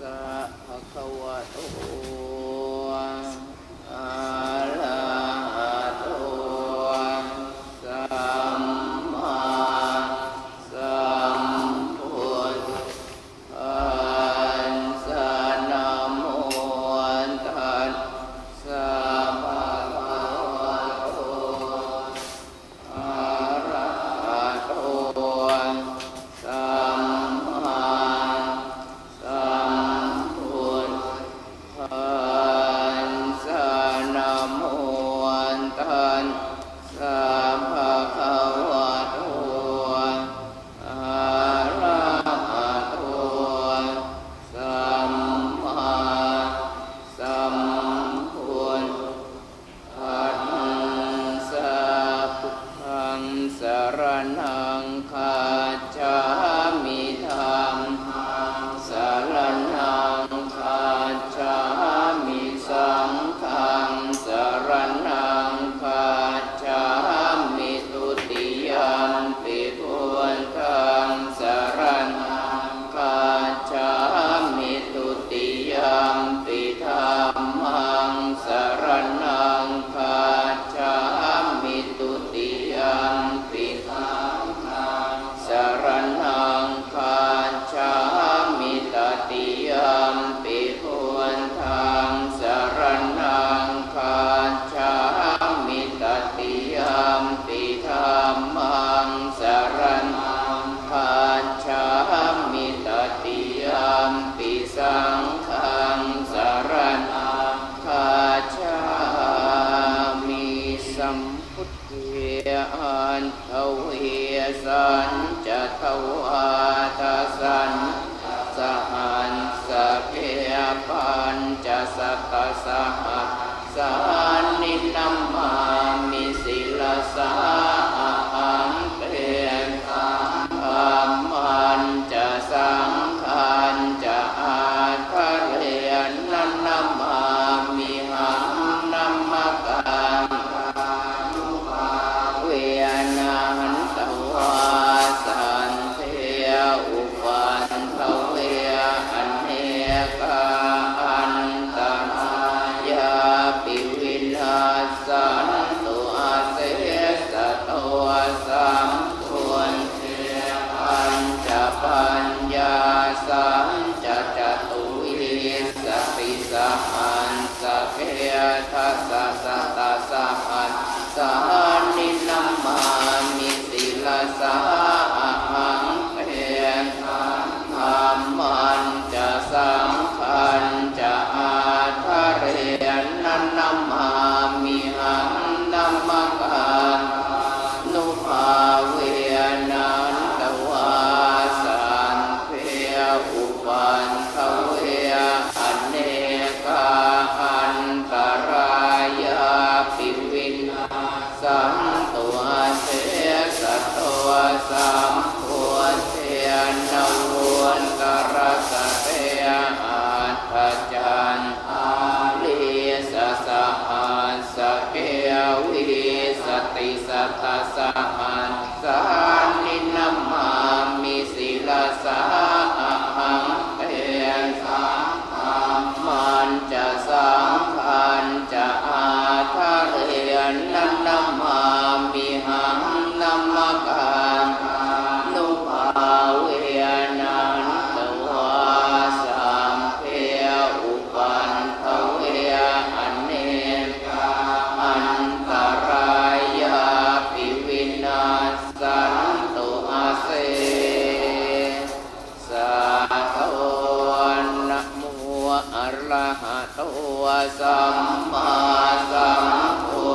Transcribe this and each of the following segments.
สะภะคะวะโต ปัญจสกสหสานินัมมามิสิลสา สปิสะหันสเพทัสสะ sa ตัวสัมมาสัมพุ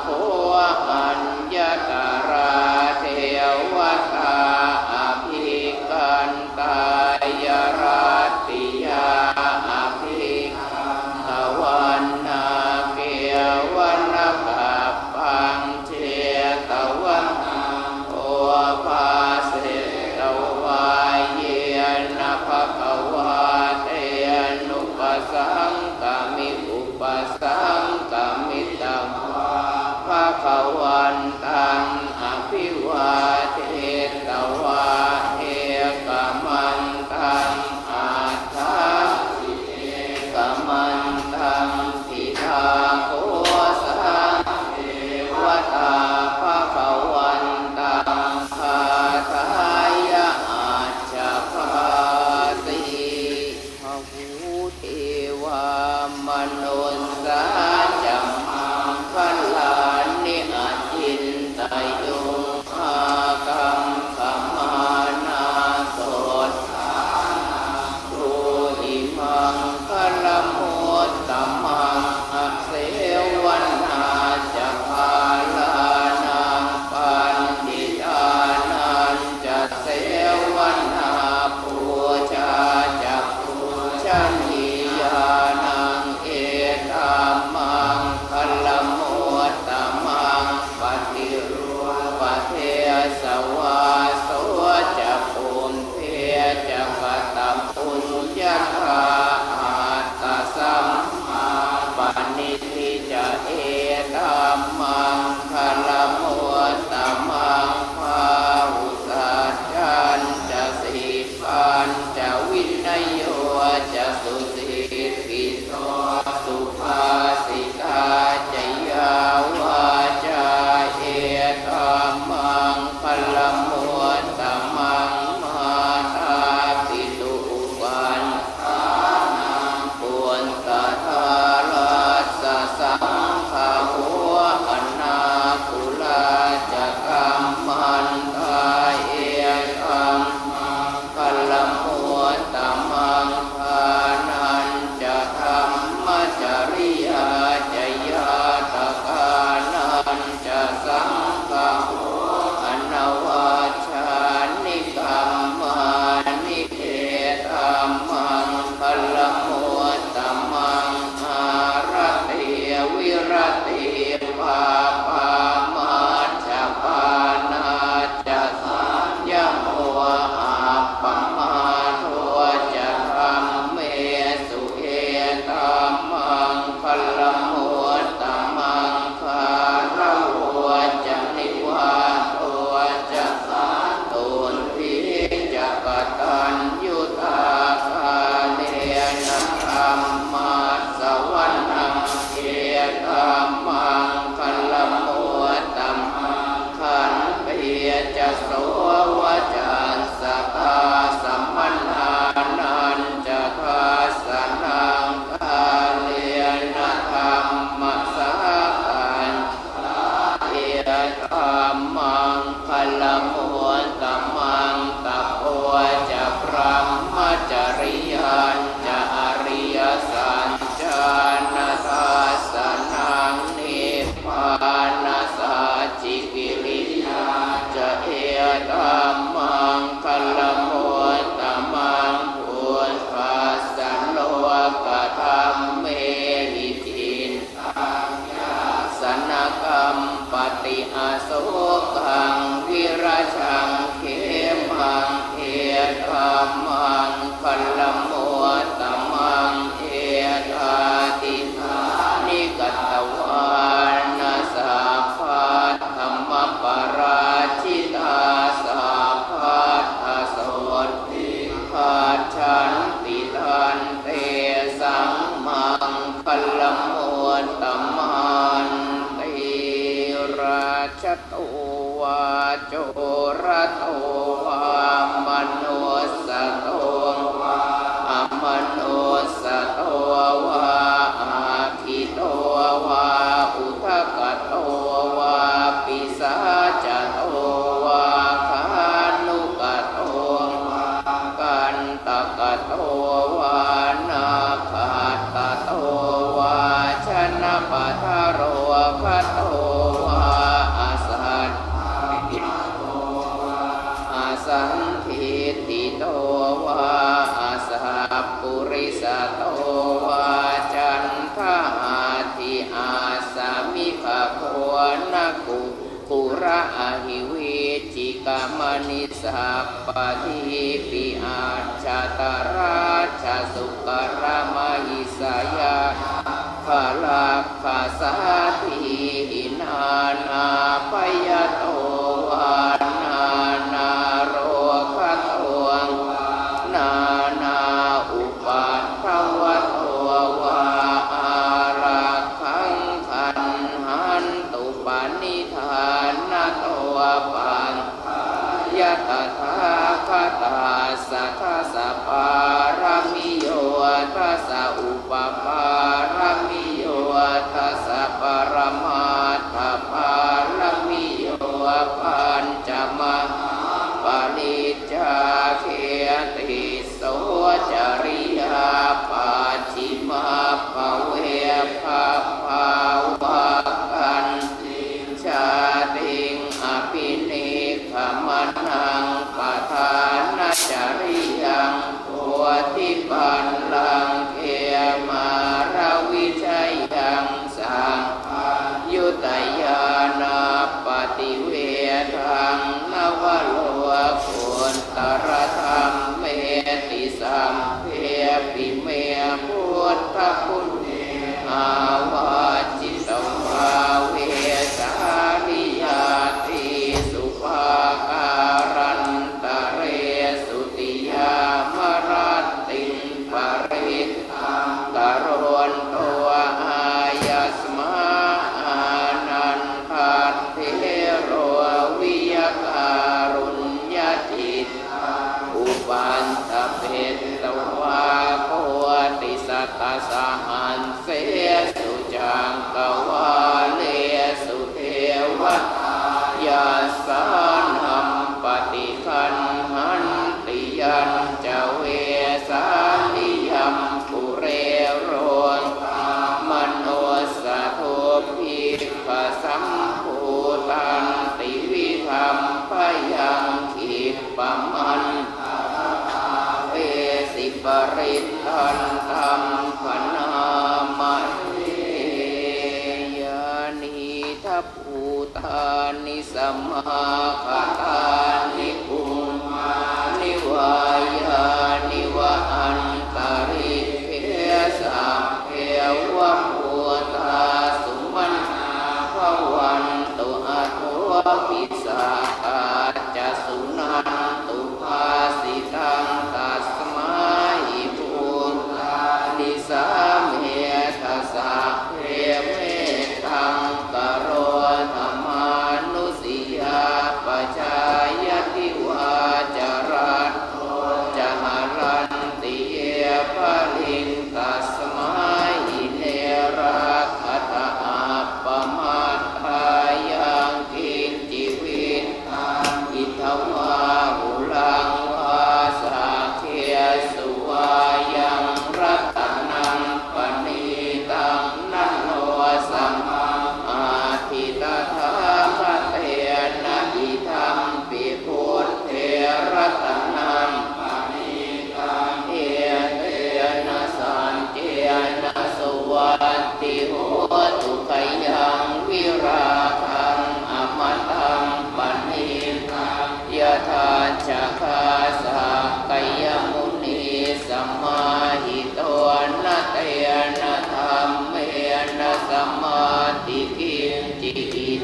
โค ภูตานิสัมมาคานิปุมานิวายา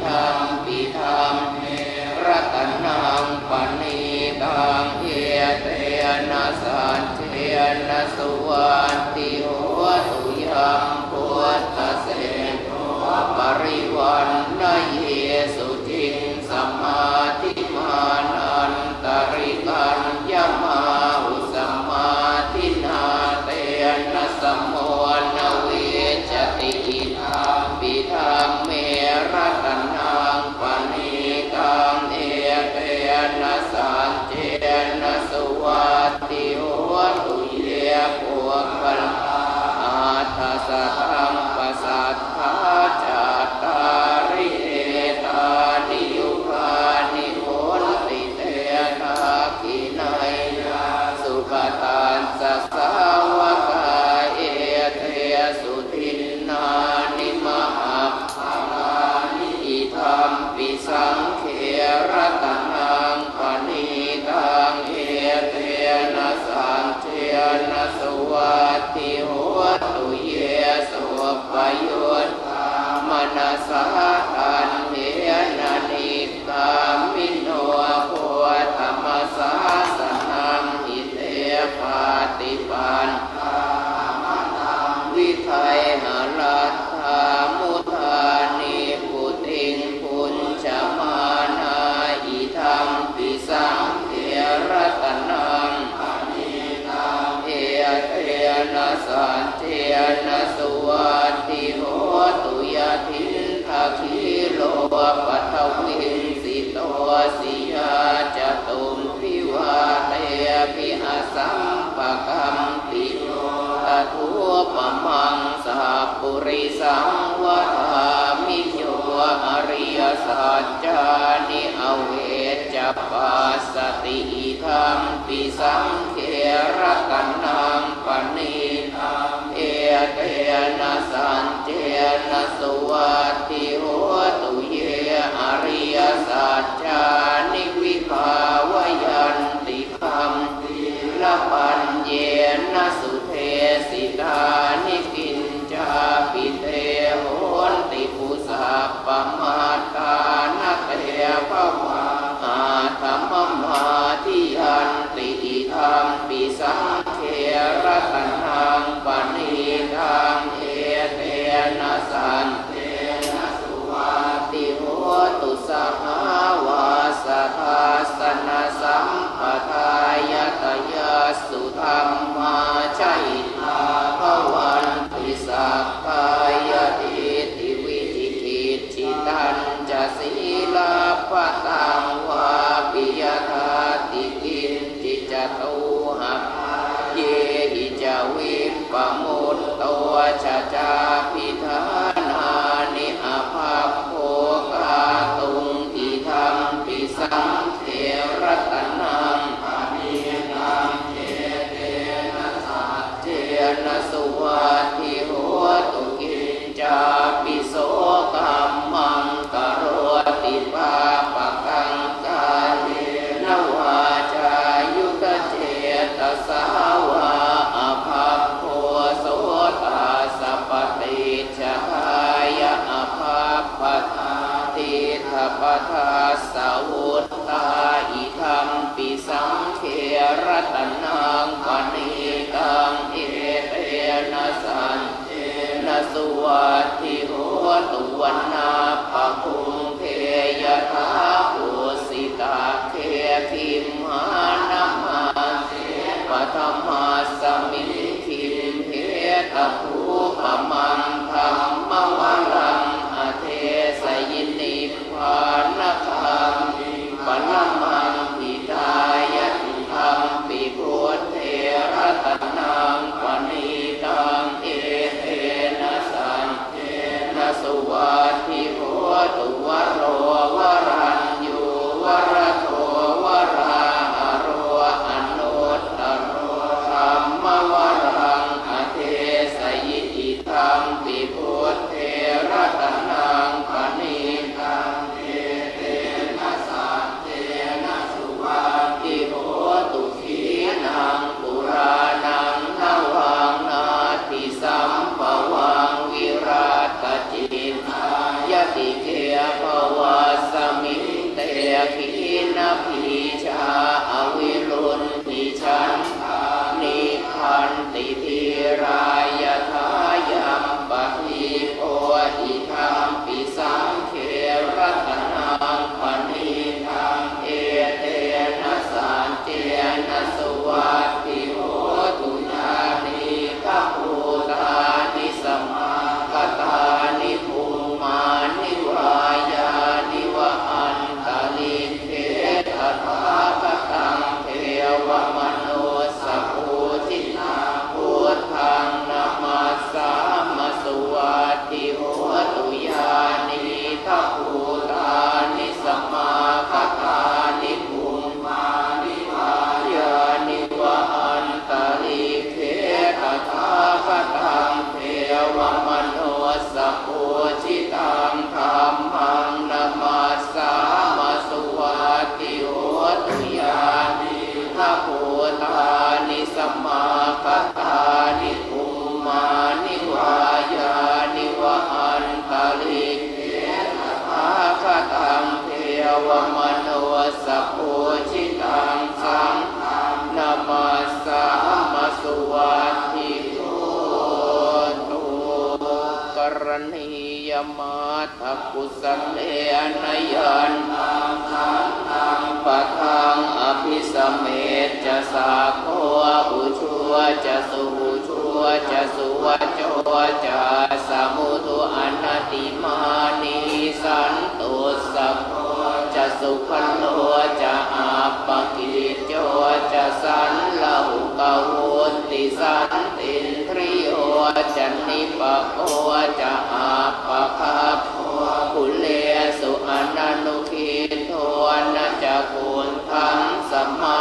ทังปิธรรมเนรตนังปณีตังเอเตนะสันเทนะสุวันติโหตุยังพุทธเสนโหปริวันนเย 三 สัพปุริสังวามิโยอริยสัจจานิอเวจปาสสติธรรมปิสังเทระตันนังปณิทังเอเตนะสันเจนะสุวัติโหตุเยอริยสัจจานิวิคา ตูหักเยหิจวิปมุตโตชะจาพิ ภาสาวุฒ มาทักุสังเอนยันตังสังตังปะทังอภิสเมตจะสาโคอุชัวจะสุชัวจะสุวโจจะสมุตุอนติมานิสันตุสัพโจะสุขันโลจะอาปกิโจจะสันลหุกาวุติสันตินทริโยจันนิปโค I'm Sama.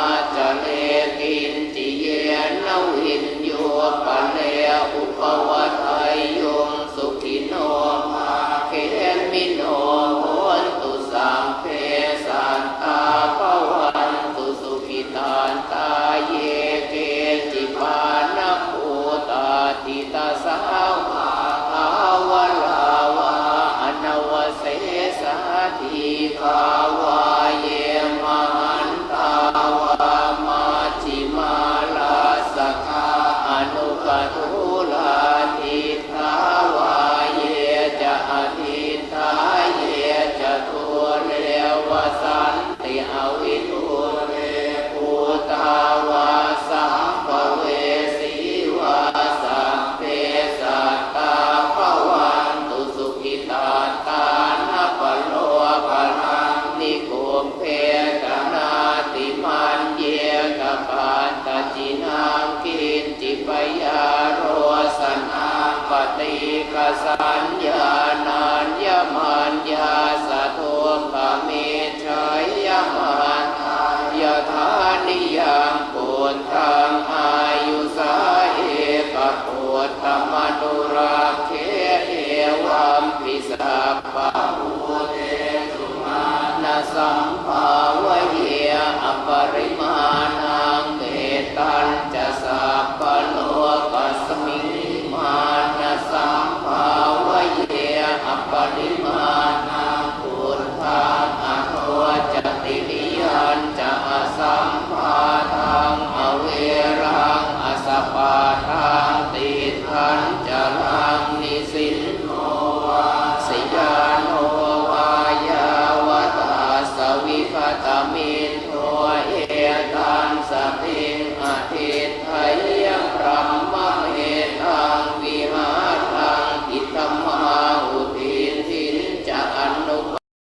ปะพุเตสุมาณสัง